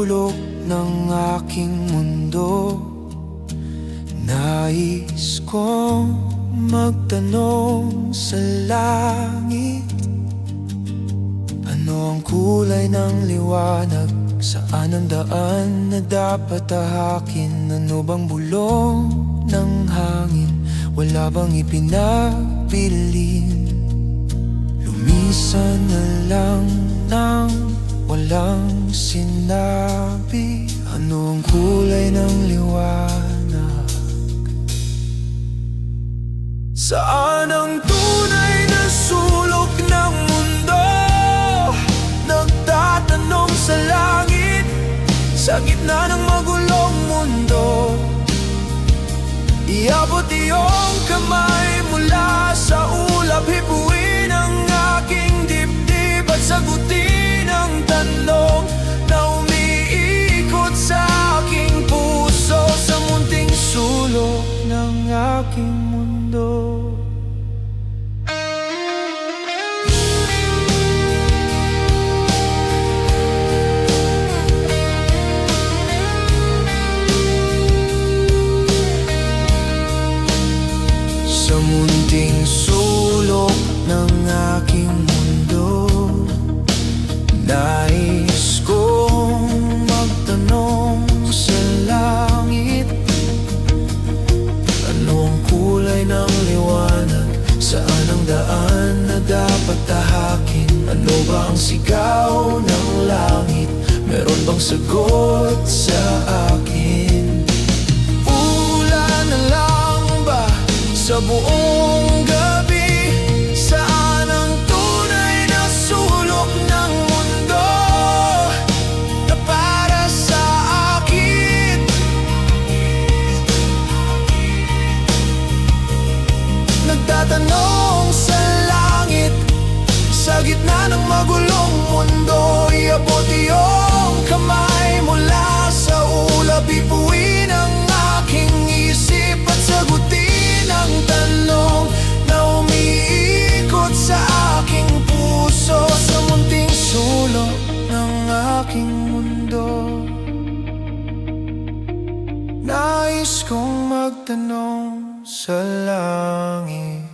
sulok ng aking mundo Nais kong magtanong sa langit Ano ang kulay ng liwanag? Saan ang daan na dapat tahakin? Ano bang bulong ng hangin? Wala bang ipinagbilin? Lumisan na lang ng walang sinabi Ano ang kulay ng liwanag? Saan ang tunay na sulok ng mundo? Nagtatanong sa langit Sa gitna ng magulong mundo Iabot iyong aking mundo. Sa munting sulok ng mundo Nais kong ang sigaw ng langit? Meron bang sagot sa akin? Ulan na lang ba sa buong ng magulong mundo Iabot iyong kamay mula sa ulap. Ipuin ang aking isip At sagutin ang tanong Na umiikot sa aking puso Sa munting sulok ng aking mundo. Nais kong magtanong sa langit